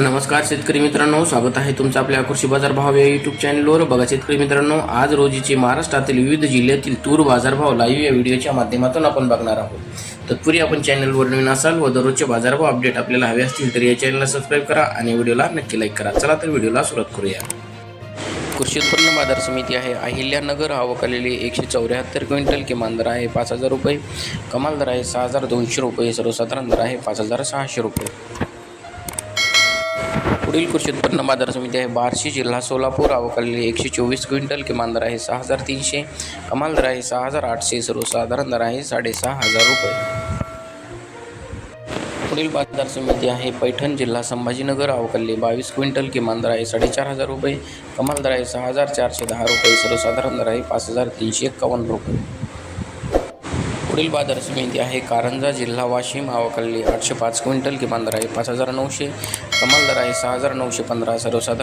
नमस्कार शेतकरी मित्रांनो स्वागत आहे तुमचं आपल्या कृषी बाजार भाव या युट्यूब चॅनलवर बघा शेतकरी मित्रांनो आज रोजीचे महाराष्ट्रातील विविध जिल्ह्यातील तूर बाजारभाव लाईव्ह या व्हिडिओच्या माध्यमातून आपण बघणार आहोत. तत्पूर्वी आपण चॅनलवर नवीन असाल व दररोजचे बाजारभाव अपडेट आपल्याला हवे असतील तर या चॅनलला सबस्क्राईब करा आणि व्हिडिओला नक्की लाईक करा. चला तर व्हिडिओला सुरुवात करूया. कृषी उत्पन्न बाजार समिती आहे. अहिल्यानगर आवक आलेली एकशे चौऱ्याहत्तर क्विंटल किमान दर आहे पाच हजार रुपये. कमाल दर आहे सहा हजार दोनशे रुपये. सर्वसाधारण दर आहे पाच हजार सहाशे रुपये. पुढील कृषी उत्पन्न बाजार समिती आहे. बार्शी जिल्हा सोलापूर आवक एकशे चोवीस क्विंटल किमान दर आहे सहा हजार तीनशे कमाल दर आहे सहा हजार आठशे सर्वसाधारण दर आहे साडेसहा हजार रुपये. पुढील बाजार समिती आहे पैठण जिल्हा संभाजीनगर अवकल्ली बावीस क्विंटल किमान दर आहे साडेचार हजार रुपये कमाल दर आहे सहा हजार चारशे दहा रुपये सर्वसाधारण दर आहे पाच हजार तीनशे एक्कावन्न रुपये. पुढील बाजार समिती आहे. कारंजा जिल्हा वाशिम अवकल्ली आठशे पाच क्विंटल किमान दर आहे पाच हजार नऊशे कमाल दर आहे सहा हजार नऊशे पंधरा सर्वसाधारण